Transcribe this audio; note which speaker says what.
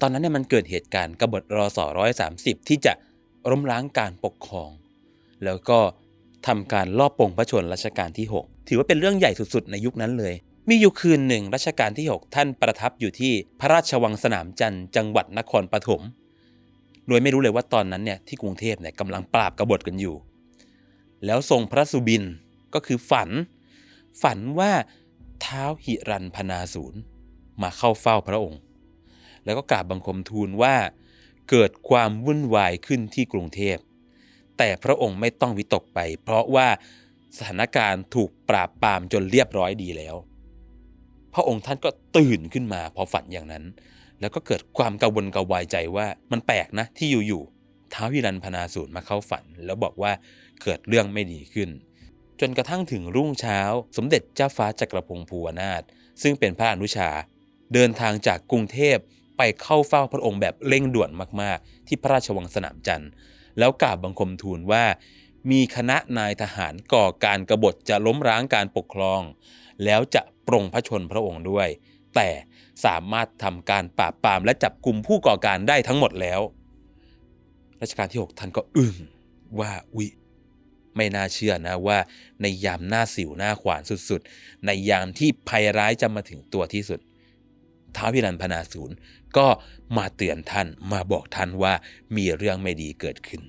Speaker 1: ตอนนั้นเนี่ยมันเกิดเหตุการณ์กบฏรอสร้อยสามสิบที่จะล้มล้างการปกครอง แล้วก็ทำการลอบปงพระชนรัชกาลที่ 6 ถือว่าเป็นเรื่องใหญ่สุดๆ ในยุคนั้นเลย มีอยู่คืนหนึ่งรัชกาลที่ 6 ท่านประทับอยู่ที่พระราชวังสนามจันทร์จังหวัดนครปฐม โดยไม่รู้เลยว่าตอนนั้นเนี่ยที่กรุงเทพเนี่ยกำลังปราบกบฏกันอยู่ แล้วทรงพระสุบินก็คือฝัน ฝันว่าเท้าหิรันพนาศูนย์มาเข้าเฝ้าพระองค์ แล้วก็กราบบังคมทูลว่า เกิดความวุ่นวายขึ้นที่กรุงเทพ แต่พระองค์ไม่ต้องวิตกไป เพราะว่าสถานการณ์ถูกปราบปรามจนเรียบร้อยดีแล้ว พระองค์ท่านก็ตื่นขึ้นมาพอฝันอย่างนั้น แล้วก็เกิดความกังวลกระวายใจว่ามันแปลกนะที่อยู่ๆท้าววิรันพนาสูรมาเข้าฝัน แล้วบอกว่าเกิดเรื่องไม่ดีขึ้น จนกระทั่งถึงรุ่งเช้า สมเด็จเจ้าฟ้าจักรพงศ์ภูวนาถซึ่งเป็นพระอนุชา เดินทางจากกรุงเทพ ไปเข้าเฝ้าพระองค์แบบเร่งด่วนมากๆ ที่พระราชวังสนามจันทร์ แล้วกราบบังคมทูลว่า มีคณะนายทหารก่อการกรบฏจะล้มร้างการปกครอง แล้วจะปรงพระชนพระองค์ด้วย แต่สามารถทำการปราบปรามและจับกลุ่มผู้ก่อการได้ทั้งหมดแล้วรัชกาลที่ 6 ท่านก็อึ้งว่าอุ๊ยไม่น่าเชื่อนะว่าในยามหน้าสิวหน้าขวานสุดๆ ในยามที่ภัยร้ายจะมาถึงตัวที่สุด ท้าวพิรันพนาศูนย์ก็มาเตือนท่านมาบอกท่านว่ามีเรื่องไม่ดีเกิดขึ้น